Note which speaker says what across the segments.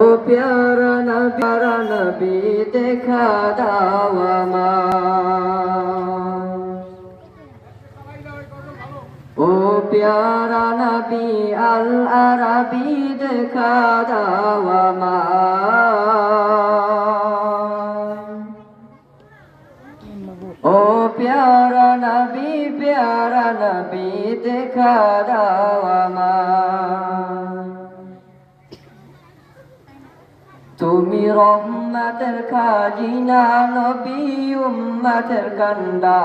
Speaker 1: ও প্যারা নবী প্যারা নবী, দেখা দাও ও প্যারা নবী, আল আরবি, দেখা দাও ও প্যারা নবী প্যারা নবী, দেখা দাও আমায় তুমি রহমতের খাজিনা, নবী উম্মতের কান্ডা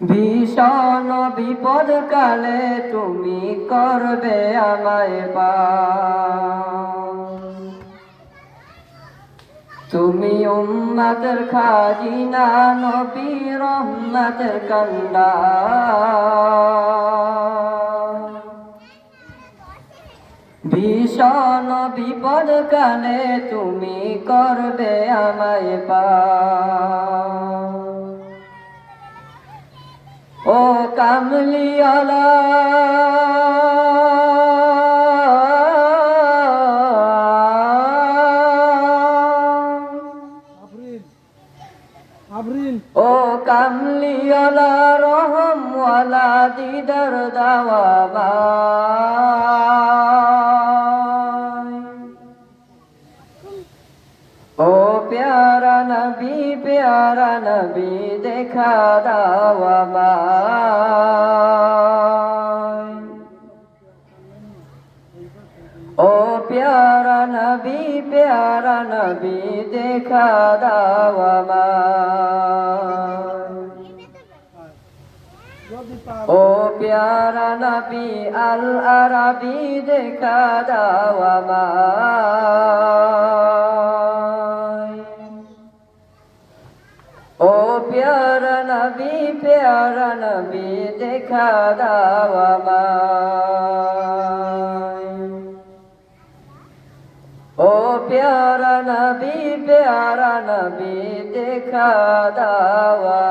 Speaker 1: ভীষণ বিপদ কালে তুমি করবে আমায় পা তুমি উম্মতের খাজিনা, নবী রহমতের কান্ডা ভীষণ বিপদ কালে তুমি করবে আমায় পা ও কামলিয়ালা ও কামলিয়ালা রহমওয়ালা দিদার দাওয়া প্যারা নবী প্যারা নবী দেখা দাওয়া ও প্যারা নবী প্যারা নবী দেখা দাওয়া
Speaker 2: যদি
Speaker 1: ও প্যারা নবী আল আরবি দেখা দাওয়া ও নবী প্যারা নবী দেখা দাওয়া ও প্যারা নবী প্যারা নবী দেখা দাওয়া